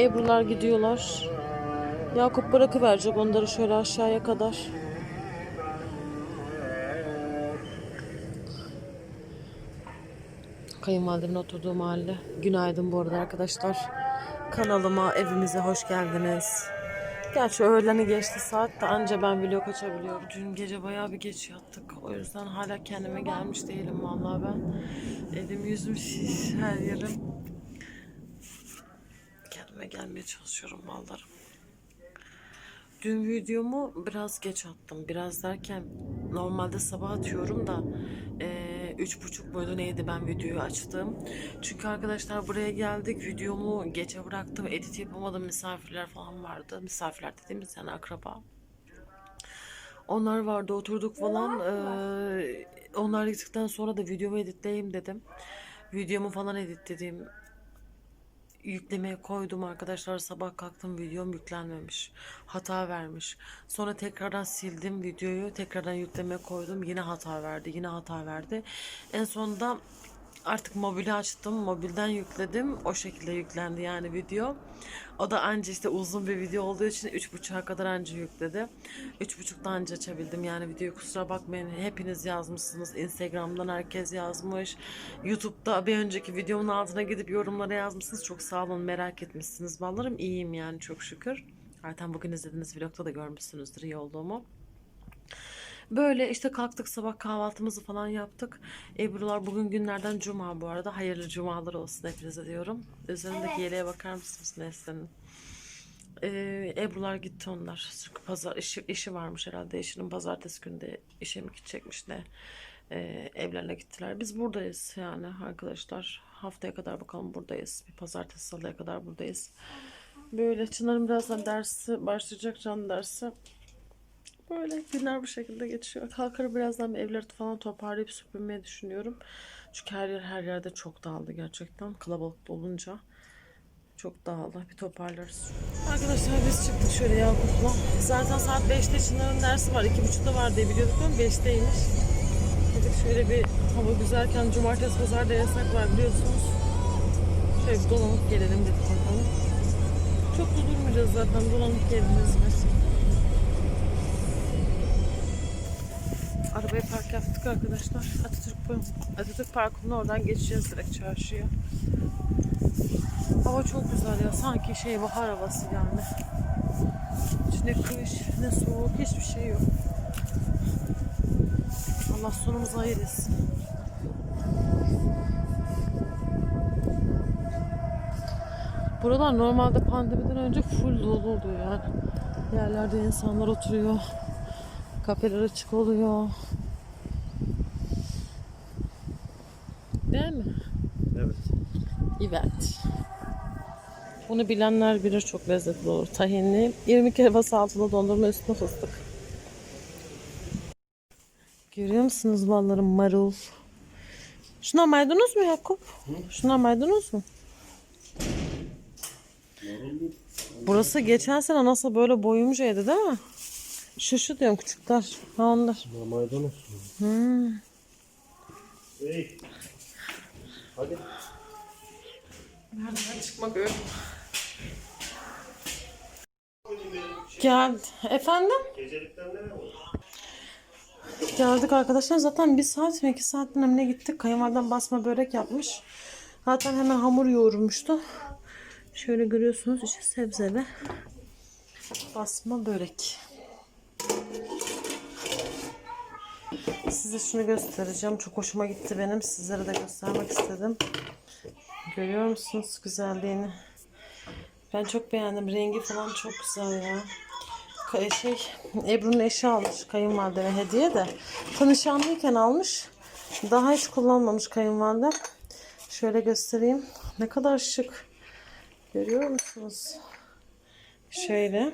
Ebrular gidiyorlar. Yakup bırakıverecek onları şöyle aşağıya kadar. Kayınvalidemin oturduğu mahalle. Günaydın bu arada arkadaşlar. Kanalıma, evimize hoş geldiniz. Gerçi öğleni geçti saat de anca ben vlog açabiliyorum. Dün gece bayağı bir geç yattık. O yüzden hala kendime gelmiş değilim vallahi ben. Elim yüzüm şiş her yerim. Kendime gelmeye çalışıyorum vallahi. Dün videomu biraz geç attım. Biraz derken normalde sabah atıyorum da üç buçuk boyunda neydi ben videoyu açtım. Çünkü arkadaşlar buraya geldik. Videomu geçe bıraktım. Edit yapamadım. Misafirler falan vardı. Misafirler dediğimiz yani akraba. Onlar vardı oturduk falan. Eee, onlar gittikten sonra da videomu editleyeyim dedim. Videomu falan editlediğim yüklemeye koydum arkadaşlar. Sabah kalktım videom yüklenmemiş. Hata vermiş. Sonra tekrardan sildim videoyu. Tekrardan yüklemeye koydum. Yine hata verdi yine hata verdi. En sonunda artık mobili açtım mobilden yükledim. O şekilde yüklendi yani video. O da anca işte uzun bir video olduğu için üç buçuğa kadar anca yükledi. Üç buçukta anca açabildim yani videoyu. Kusura bakmayın hepiniz yazmışsınız. İnstagramdan herkes yazmış. Youtube'da bir önceki videomun altına gidip yorumlara yazmışsınız. Çok sağ olun merak etmişsiniz. Ballarım iyiyim yani çok şükür. Zaten bugün izlediğiniz vlogda da görmüşsünüzdür iyi olduğumu Böyle işte kalktık sabah kahvaltımızı falan yaptık. Ebrular bugün günlerden cuma bu arada. Hayırlı cumalar olsun hepinize diyorum. Üzerindeki yeleğe bakar mısınız Nesli'nin? Ee, Ebrular gitti onlar. Çünkü pazar işi, işi varmış herhalde. Eşinin pazartesi günü de işe mi gidecekmiş ne? Ee, evlerine gittiler. Biz buradayız yani arkadaşlar. Haftaya kadar bakalım buradayız. Bir pazartesi salıya kadar buradayız. Böyle Çınar'ın birazdan dersi başlayacak can dersi. Böyle günler bu şekilde geçiyor. Kalkar birazdan bir evleri falan toparlayıp süpürmeyi düşünüyorum. Çünkü her yer her yerde çok dağıldı gerçekten. Kalabalık olunca çok dağıldı. Bir toparlarız. Arkadaşlar biz çıktık şöyle Yakup'la. Zaten saat 5'te Çınar'ın dersi var. 2.30'da var diye biliyorduk ama 5'teymiş. Dedik şöyle bir hava güzelken cumartesi pazarda yasak var biliyorsunuz. Şöyle bir dolanıp gelelim dedik bakalım. Çok da durmayacağız zaten dolanıp geliriz biz. Arabayı park yaptık arkadaşlar. Atatürk, Atatürk Parkı'nın oradan geçeceğiz direkt çarşıya. Hava çok güzel ya. Sanki şey bahar havası yani. Ne kış ne soğuk hiçbir şey yok. Allah sonumuzu hayır etsin. Buralar normalde pandemiden önce full dolu oluyor yani. Yerlerde insanlar oturuyor. Kafeler açık oluyor. Değil mi? Evet. Evet. Bunu bilenler bilir çok lezzetli olur. Tahinli. 20 kere bas altında dondurma üstüne fıstık. Görüyor musunuz ballarım marul? Şuna maydanoz mu Yakup? Şuna maydanoz mu? Burası geçen sene nasıl böyle boyumcaydı değil mi? Şu şu diyorum küçükler. Ha onlar. Maydanoz. Hmm. Hey. Hadi. Nereden çıkmak öyle? Geldi. Efendim? Gecelikten ne? Geldik arkadaşlar. Zaten bir saat mi iki saat mi ne gittik. Kayınvaliden basma börek yapmış. Zaten hemen hamur yoğurmuştu. Şöyle görüyorsunuz içi sebzeli. Basma börek. Size şunu göstereceğim. Çok hoşuma gitti benim. Sizlere de göstermek istedim. Görüyor musunuz güzelliğini? Ben çok beğendim. Rengi falan çok güzel ya. Ka- Şey, Ebru'nun eşi almış kayınvalideme hediye de. Tanışanlıyken almış. Daha hiç kullanmamış kayınvalidem. Şöyle göstereyim. Ne kadar şık. Görüyor musunuz? Şöyle.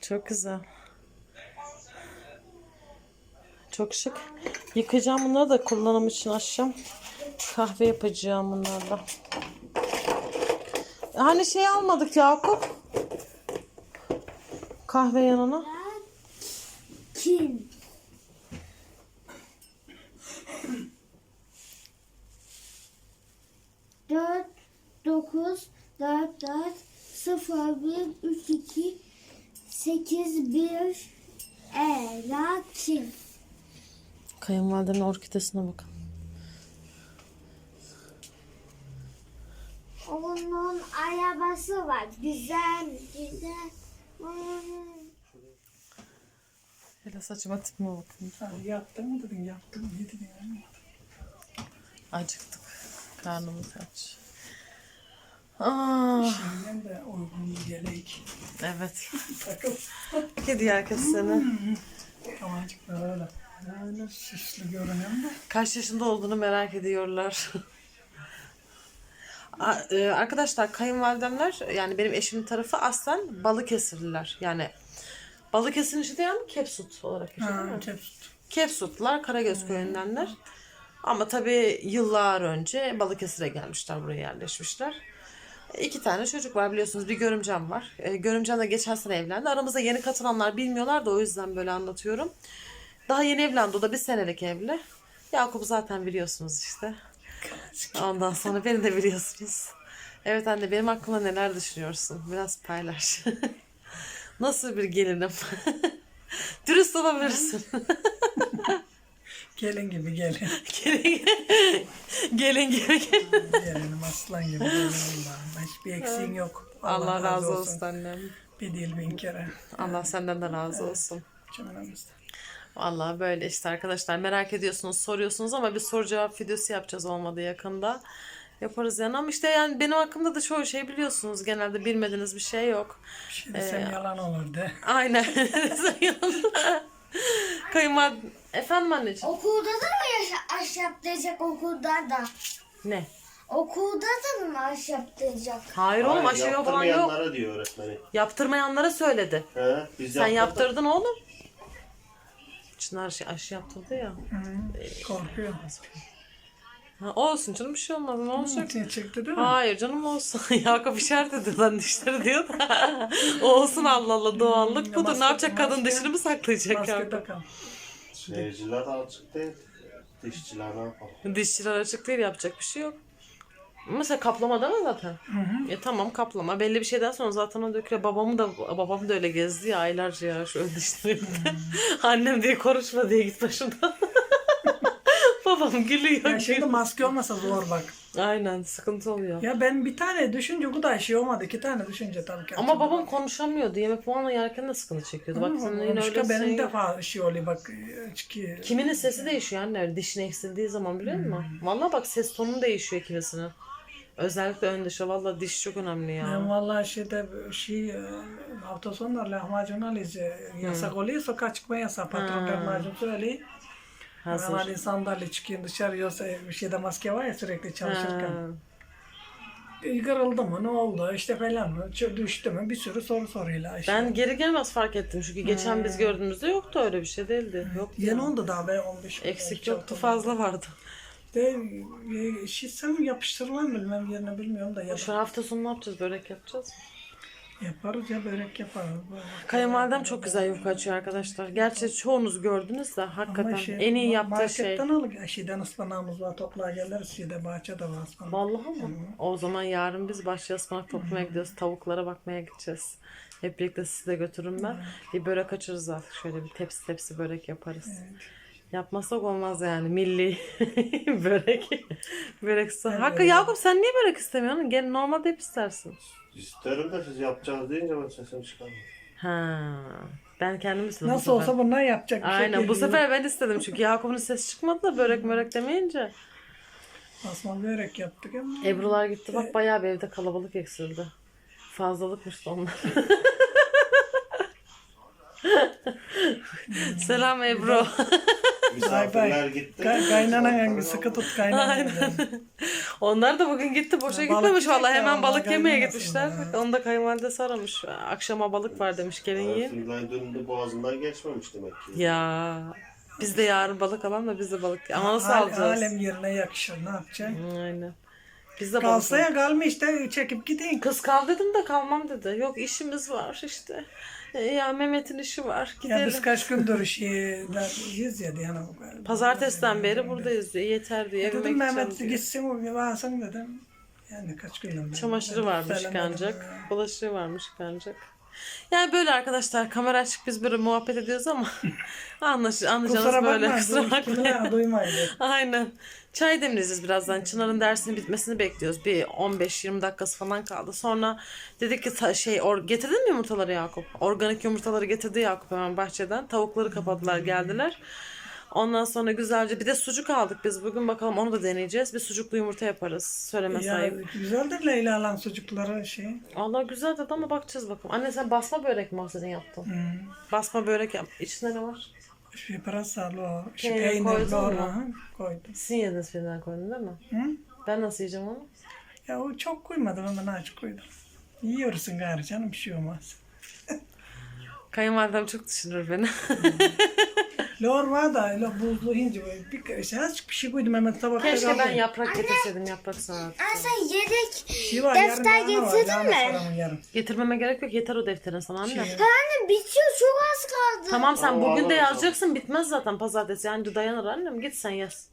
Çok güzel. Çok şık. Yıkayacağım bunları da kullanım için açacağım. Kahve yapacağım bunlarla. Hani şey almadık Yakup. Kahve yanına. Kim? Dört, dokuz, 4 4 0 1 3 2 8 1 Ela kim? Kayınvalidemin orkidesine bakın. Onun arabası var. Güzel, güzel. Hmm. Hele saçıma tipime bakın. Yattın mı dedin? Yattım. Yedin yani. Acıktık. Karnımız aç. Aa, Şimdiden de uygun geleyik. evet. Takıl. Kedi herkes seni. Amacık da öyle. Öyle süslü görünüyor da. Kaç yaşında olduğunu merak ediyorlar. A- e, Arkadaşlar kayınvalidemler yani benim eşimin tarafı aslen Balıkesirliler. Yani Balıkesir'in içi değil mi? Kepsut olarak geçiyor değil Ha, mi? kepsut. Kepsutlar Karagöz köyündenler. Ama tabii yıllar önce Balıkesir'e gelmişler, buraya yerleşmişler. İki tane çocuk var biliyorsunuz. Bir görümcem var. E, görümcem de geçen sene evlendi. Aramızda yeni katılanlar bilmiyorlar da o yüzden böyle anlatıyorum. Daha yeni evlendi. O da bir senelik evli. Yakup'u zaten biliyorsunuz işte. Ondan sonra beni de biliyorsunuz. Evet anne benim hakkımda neler düşünüyorsun? Biraz paylaş. Nasıl bir gelinim? Dürüst olabilirsin. Gelin gibi gelin. gelin, gelin gibi gelin. Gelinim aslan gibi gelin Allah'ım. Hiçbir eksiğin yok. Allah razı olsun annem. Bir değil bin kere. Allah senden de razı olsun. Cümlemizden. Vallahi böyle işte arkadaşlar merak ediyorsunuz soruyorsunuz ama bir soru cevap videosu yapacağız olmadı yakında. Yaparız yani ama işte yani benim hakkımda da çoğu şey biliyorsunuz. Genelde bilmediğiniz bir şey yok. Şimdi sen yalan olur de. Aynen. Kayınvalide... Efendim anneciğim? Okulda da mı yaşa ahşaplayacak okulda da? Ne? Okulda da mı ahşaplayacak? Hayır oğlum aşı yok falan yok. Yaptırmayanlara diyor öğretmeni. Yaptırmayanlara söyledi. He, biz Sen yaptırdık. yaptırdın oğlum. Çınar şey, aşı yaptırdı ya. Korkuyor. Ha, olsun canım bir şey olmaz. Ne olacak? Sen çıktı değil mi? Hayır canım olsun. Yakup işaret ediyor lan dişleri diyor da. olsun Allah Allah doğallık budur. maske- ne yapacak kadın maske- dişini mi saklayacak Maske Yakup? takalım. Seyirciler açık değil. Dişçiler ne yapalım? Dişçiler açık değil yapacak bir şey yok. Mesela kaplama değil mi zaten? E tamam kaplama. Belli bir şeyden sonra zaten o döküyor. Babamı da babam da öyle gezdi ya aylarca ya şu ön dişlerimde. Annem diye konuşma diye git başımdan. babam gülüyor. Ya şimdi maske olmasa zor bak. Aynen sıkıntı oluyor. Ya ben bir tane düşünce bu da şey olmadı. İki tane düşünce tabii ki. Ama babam konuşamıyordu. Yemek falan yerken de sıkıntı çekiyordu. Bak senin yine öyle benim şey defa şey oluyor bak. Ki, Kiminin sesi değişiyor anne. Dişin eksildiği zaman biliyor musun? Vallahi bak ses tonu değişiyor kimisinin. Özellikle ön dişe. Vallahi diş çok önemli ya. Ben vallahi şeyde şey e, hafta sonları lahmacun alıyoruz. Yasak oluyor sokağa çıkma yasak. Patron lahmacun söylüyor. Hazır. Ben hani sandalye çıkayım dışarı yoksa bir şeyde maske var ya sürekli çalışırken. Ha. E, Kırıldı mı ne oldu işte falan mı düştü mü bir sürü soru soruyla işte. Ben geri gelmez fark ettim çünkü geçen biz gördüğümüzde yoktu öyle bir şey değildi. Yoktu. Yeni oldu daha be 15 Eksik yoktu fazla vardı. De, e, şey sen yapıştırılan bilmem yerine bilmiyorum da yap, Şu hafta sonu ne yapacağız? Börek yapacağız. yaparız ya börek yaparız. Kayınvalidem çok güzel yufka açıyor arkadaşlar. Gerçi çoğunuz gördünüz de hakikaten şey, en iyi yaptığı şey. Marketten al, şeyden ıspanağımız var toplar geliriz şeyde bahçede var ıspanak. Vallahi mı? O zaman yarın biz bahçe ıspanak toplamaya gidiyoruz. Tavuklara bakmaya gideceğiz. Hep birlikte sizi de götürürüm ben. Bir börek açarız artık. Şöyle bir tepsi tepsi börek yaparız. Yapmasak olmaz yani. Milli börek. börek. Hakkı Yakup sen niye börek istemiyorsun? Gel normalde hep istersin. İsterim de siz yapacağız deyince ben sesimi çıkarmıyorum. Ha. Ben kendim istedim. bu Nasıl sefer. olsa bunlar yapacak bir şey Aynen bu sefer ben istedim çünkü Yakup'un ses çıkmadı da börek mörek demeyince. Asma börek yaptık ama. Ebrular gitti bak bayağı bir evde kalabalık eksildi. Fazlalıkmış da onlar. Selam Ebru. Misafirler gitti. Kay, kaynanan sıkı tut kaynanan. Onlar da bugün gitti boşa gitmemiş balık vallahi yiyecek ya, hemen balık yemeye gitmişler. ya. Onu da kayınvalidesi aramış. Akşama balık var demiş gelin yiyin. De boğazından geçmemiş demek ki. Ya biz de yarın balık alalım da biz de balık. Ama nasıl Al- alacağız? Alem yerine yakışır ne yapacaksın? Aynen. Biz de balık Kalsa ya kalma işte çekip gideyim. Kız kal dedim de kalmam dedi. Yok işimiz var işte. E, Ya Mehmet'in işi var. Ya Gidelim. biz kaç gündür şeyden iyiyiz ya yani. Pazartesiden beri buradayız diyor. Yeter diyor. Evime Dedim Mehmet diyor. gitsin bir varsın dedim. Yani kaç günden beri. Çamaşırı varmış yıkanacak. ya. Bulaşığı varmış yıkanacak. Yani böyle arkadaşlar kamera açık biz böyle muhabbet ediyoruz ama anlaş, anlayacağınız Kusura böyle bakma. kusura bakmayın. Duymayın. Aynen. Çay demleyeceğiz birazdan. Çınar'ın dersinin bitmesini bekliyoruz. Bir 15-20 dakikası falan kaldı. Sonra dedik ki şey or getirdin mi yumurtaları Yakup? Organik yumurtaları getirdi Yakup hemen bahçeden. Tavukları kapadılar geldiler. Ondan sonra güzelce bir de sucuk aldık biz bugün bakalım onu da deneyeceğiz. Bir sucuklu yumurta yaparız. Söyleme Ya sahip. güzeldir Leyla lan sucukları şey. Allah güzel dedi ama bakacağız bakalım. Anne sen basma börek mi senin yaptın? Hmm. Basma börek yap. İçinde ne var? Şey pırasalı o. Şey Peynir doğru. Koydum. Sizin yediniz birinden koydun değil mi? Hı? Ben nasıl yiyeceğim onu? Ya o çok koymadım ama azıcık koydum. Yiyorsun gari canım bir şey olmaz. Kayınvalidem çok düşünür beni. Lor var da lo buzlu ince böyle bir şey azıcık bir şey koydum hemen tabakta Keşke ben yaprak getirseydim yaprak sanatı. Aa, sen yedek Şey var, defter yarın var, getirdin mi? yarın. Getirmeme gerek yok. Yeter o defterin sana anne. Şey, Anne bitiyor çok az kaldı. Tamam sen Tamam, bugün de alırız, yazacaksın. Bitmez zaten pazartesi. Yani dayanır annem. Git sen yaz.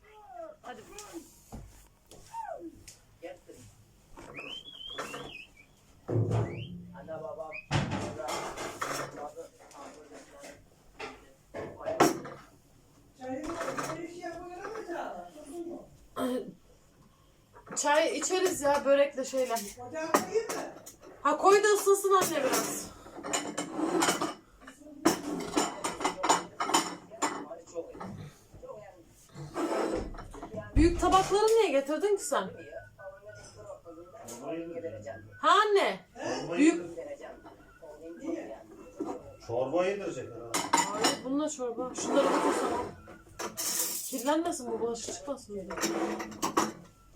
Çay içeriz ya börekle şeyle. Ha koy da ısınsın anne biraz. Büyük tabakları niye getirdin ki sen? Ha anne. Büyük. Çorba yedirecek herhalde. Hayır bununla çorba. Şunları bitirsene. Kirlenmesin bu bulaşık çıkmasın diye.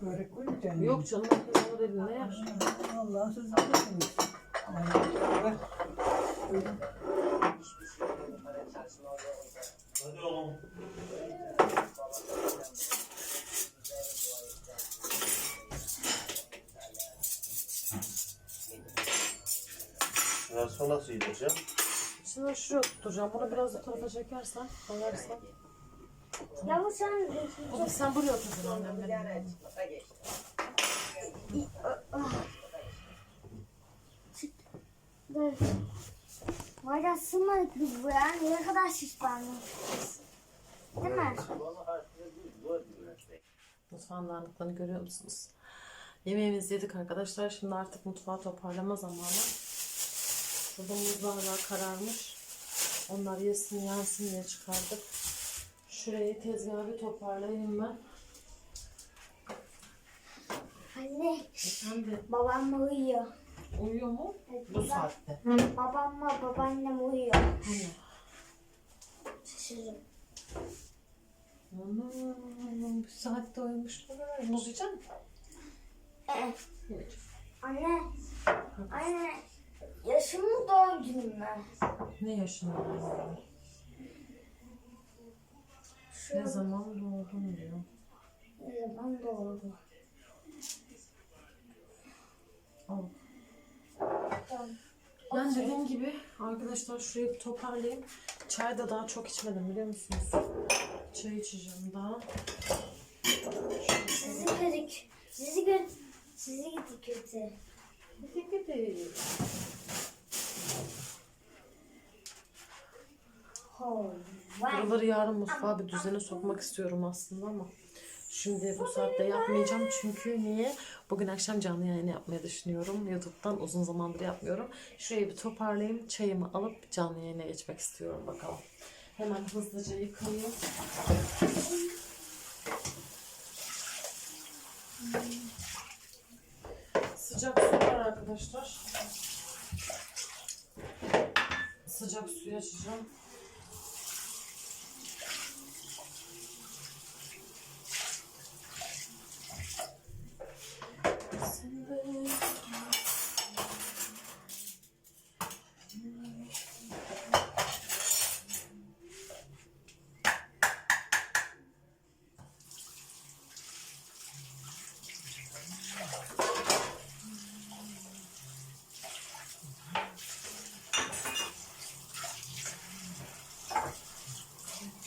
Börek koyacaksın. Yok canım. herkes alır eline yer. Allah siz bilirsiniz. Aynen. Hadi oğlum. Sonra nasıl yedireceğim? Şimdi şuraya tutturacağım. Bunu biraz bu tarafa çekersen, koyarsan. Ya bu sen O da sen buraya oturacaksın annem benim. Dur. Var ya sığmadık biz buraya. Ne kadar şişmanlık. Değil mi? Mutfağın dağınıklığını görüyor musunuz? Yemeğimizi yedik arkadaşlar. Şimdi artık mutfağı toparlama zamanı. Burada muzlar kararmış. Onlar yesin yansın diye çıkardık. Şurayı tezgahı bir toparlayayım ben. Anne Efendim babam uyuyor. uyuyor mu? Bu saatte. Babamla babaannem uyuyor. Hani? Şaşırdım. Anam, bu saatte uyumuşlar. Muz yiyecek misin? Ee, anne. Anne. Yaşımın doğum günü mü? Ne yaşında? Şu Ne zaman doğdun diyor. ne zaman doğdu? Al. Tamam. Ben dediğim gibi arkadaşlar şurayı bir toparlayayım. Çay da daha çok içmedim biliyor musunuz? Çay içeceğim daha. Sizi gördük. Sizi gör. Sizi gittik kötü. Gidi. Oh, vay. Buraları yarın mutfağa bir düzene sokmak istiyorum aslında ama şimdi bu saatte yapmayacağım çünkü niye? Bugün akşam canlı yayın yapmayı düşünüyorum. YouTube'dan uzun zamandır yapmıyorum. Şurayı bir toparlayayım. Çayımı alıp canlı yayına geçmek istiyorum bakalım. Hemen hızlıca yıkayayım. Sıcak su var arkadaşlar. Sıcak suyu açacağım.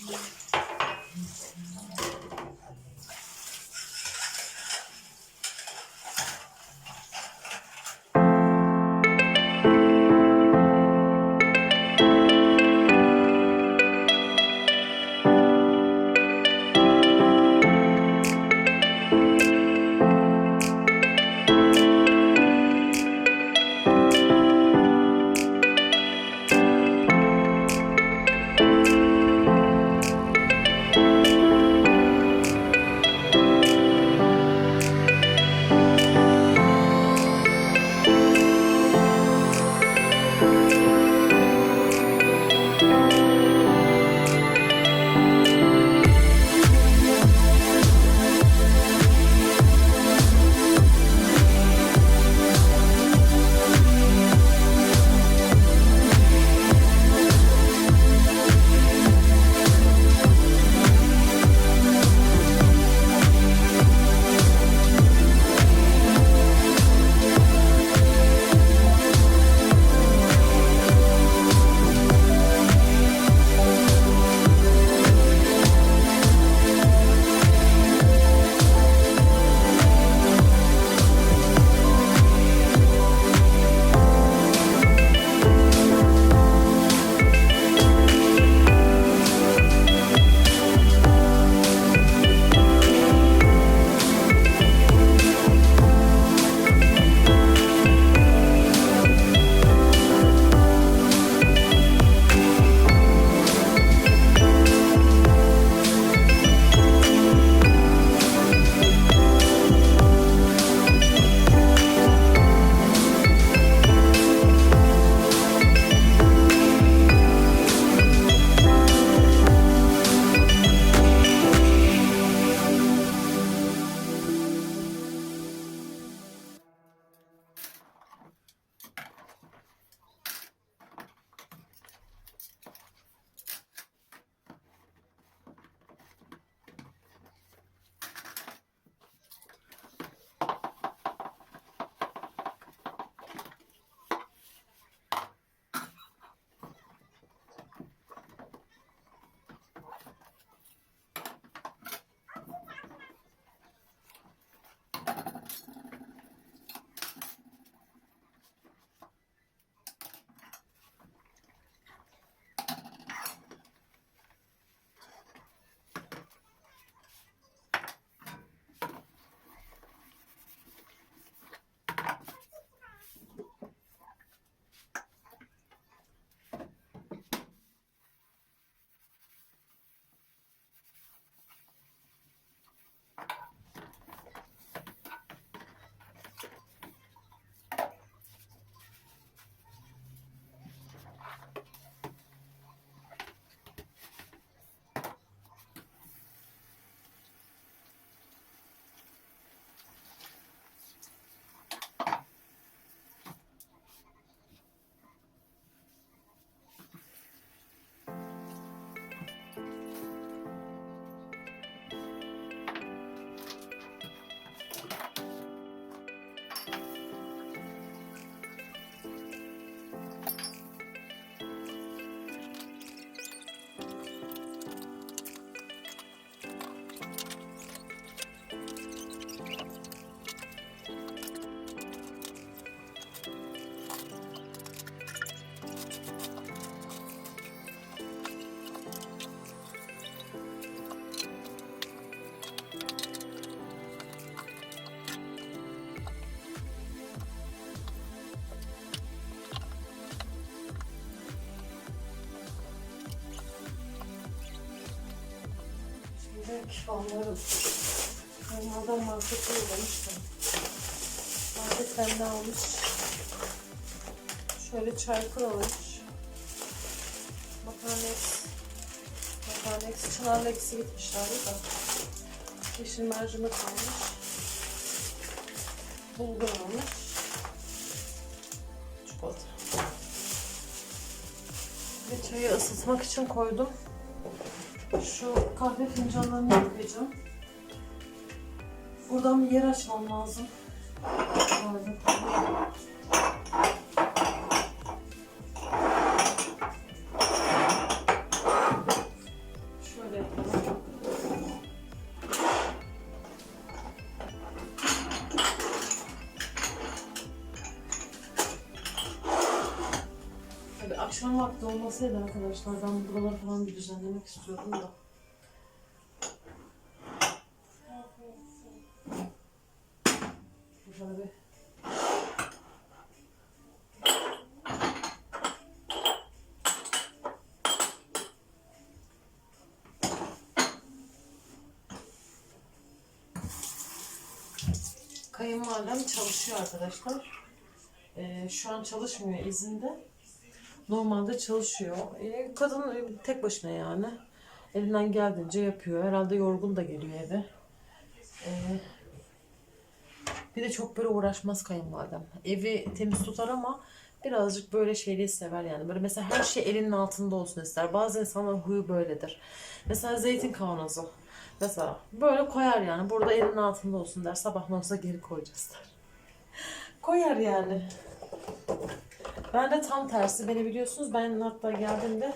Yeah. Ballarım. Kaymadan markete uğramıştım. Marketten ne almış? Şöyle çarpır almış. Makarnex. Makarnex. Çınar'la ikisi gitmişlerdi da. Yeşil mercimek almış. Bulgur almış. Çikolata. Ve çayı ısıtmak için koydum. Şu kahve fincanlarını yıkayacağım. Buradan bir yer açmam lazım. Şöyle. Arkadaşlar ben buraları falan bir düzenlemek istiyordum da. Burada bir Kayınvalidem çalışıyor arkadaşlar. Ee, şu an çalışmıyor izinde. Normalde çalışıyor. Ee, kadın e, tek başına yani. Elinden geldiğince yapıyor. Herhalde yorgun da geliyor eve. Ee, bir de çok böyle uğraşmaz kayınvalidem. Evi temiz tutar ama birazcık böyle şeyliği sever yani. Böyle mesela her şey elinin altında olsun ister. Bazı insanlar huyu böyledir. Mesela zeytin kavanozu. Mesela böyle koyar yani. Burada elinin altında olsun der. Sabah olsa geri koyacağız der. Koyar yani. Ben de tam tersi. Beni biliyorsunuz ben hatta geldiğimde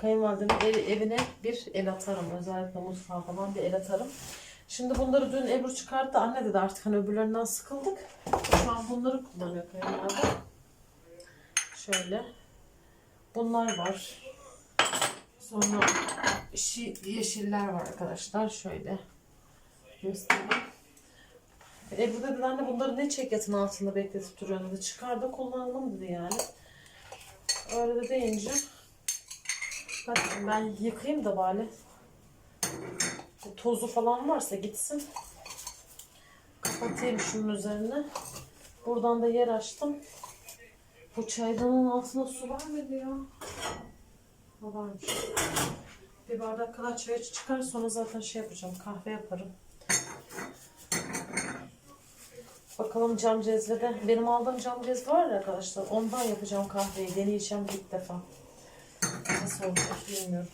kayınvalidemin ev- evine bir el atarım. Özellikle mutfağa falan bir el atarım. Şimdi bunları dün Ebru çıkarttı. Anne dedi artık hani öbürlerinden sıkıldık. Şu an bunları kullanıyor kayınvalide. Şöyle. Bunlar var. Sonra şi- yeşiller var arkadaşlar. Şöyle göstereyim. Ebru dedi anne bunları ne çekyatin altında bekletip duruyorsun dedi. Çıkar da kullanalım dedi yani. Öyle de deyince hadi ben yıkayayım da bari. Tozu falan varsa gitsin. Kapatayım şunun üzerine. Buradan da yer açtım. Bu çaydanın altına su var mıydı ya? Ha, varmış. Bir bardak kadar çay çıkar sonra zaten şey yapacağım kahve yaparım. Bakalım cam cezvede. Benim aldığım cam cezve var ya arkadaşlar. Ondan yapacağım kahveyi. Deneyeceğim ilk defa. Nasıl olacak bilmiyorum.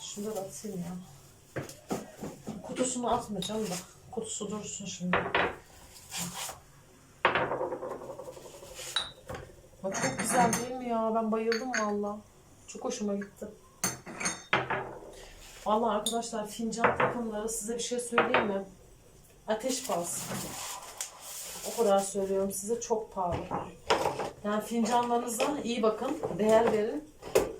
Şunu da atayım ya. Kutusunu atmayacağım da. Kutusu dursun şimdi. Bak çok güzel değil mi ya? Ben bayıldım valla. Çok hoşuma gitti. Valla arkadaşlar fincan takımları size bir şey söyleyeyim mi? Ateş pahası. O kadar söylüyorum size çok pahalı. Yani fincanlarınıza iyi bakın, değer verin.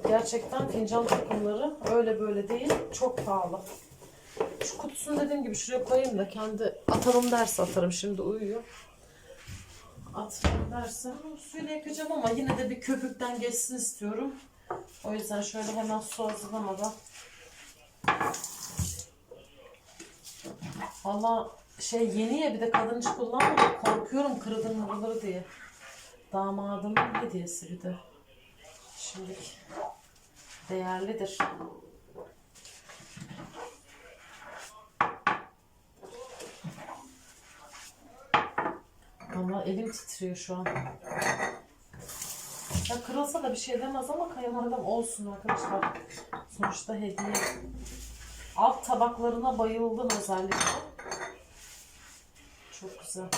Gerçekten fincan takımları öyle böyle değil, çok pahalı. Şu kutusunu dediğim gibi şuraya koyayım da kendi atalım derse atarım. Şimdi uyuyor. Atarım derse suyla yakacağım ama yine de bir köpükten geçsin istiyorum. O yüzden şöyle hemen su hazırlamadan Valla şey yeni ya bir de kadıncı kullanmadım. Korkuyorum kırılır mırılır diye. Damadımın hediyesi bir de. Şimdi değerlidir. Valla elim titriyor şu an. Ya kırılsa da bir şey demez ama kayınvalidem olsun arkadaşlar. Sonuçta hediye. Alt tabaklarına bayıldım özellikle. Çok güzel.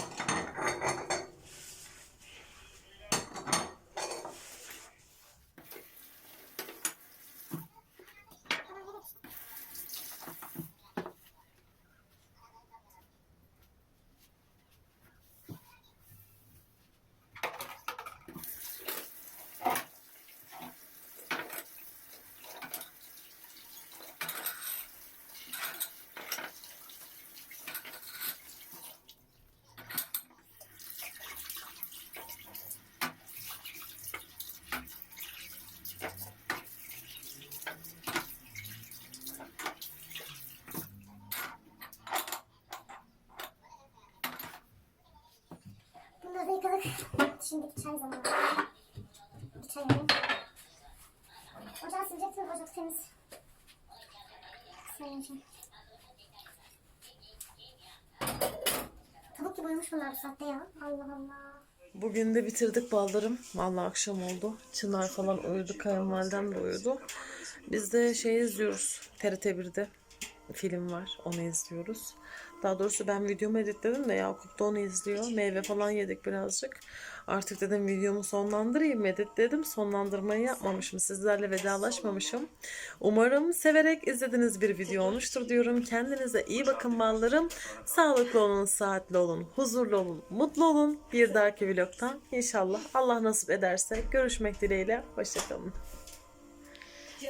Şimdi çay zamanı. Bir çay alayım. Ocağı sileceksiniz. Ocak temiz. Söyleyeceğim. Tavuk gibi uyumuş bunlar bu saatte ya. Allah Allah. Bugün de bitirdik ballarım. Vallahi akşam oldu. Çınar falan uyudu. Kayınvalidem de uyudu. Biz de şey izliyoruz. TRT 1'de film var. Onu izliyoruz. Daha doğrusu ben videomu editledim de Yakup da onu izliyor. Meyve falan yedik birazcık. Artık dedim videomu sonlandırayım. Editledim. Sonlandırmayı yapmamışım. Sizlerle vedalaşmamışım. Umarım severek izlediğiniz bir video olmuştur diyorum. Kendinize iyi bakın ballarım. Sağlıklı olun, saatli olun, huzurlu olun, mutlu olun. Bir dahaki vlogtan inşallah Allah nasip ederse görüşmek dileğiyle. Hoşçakalın.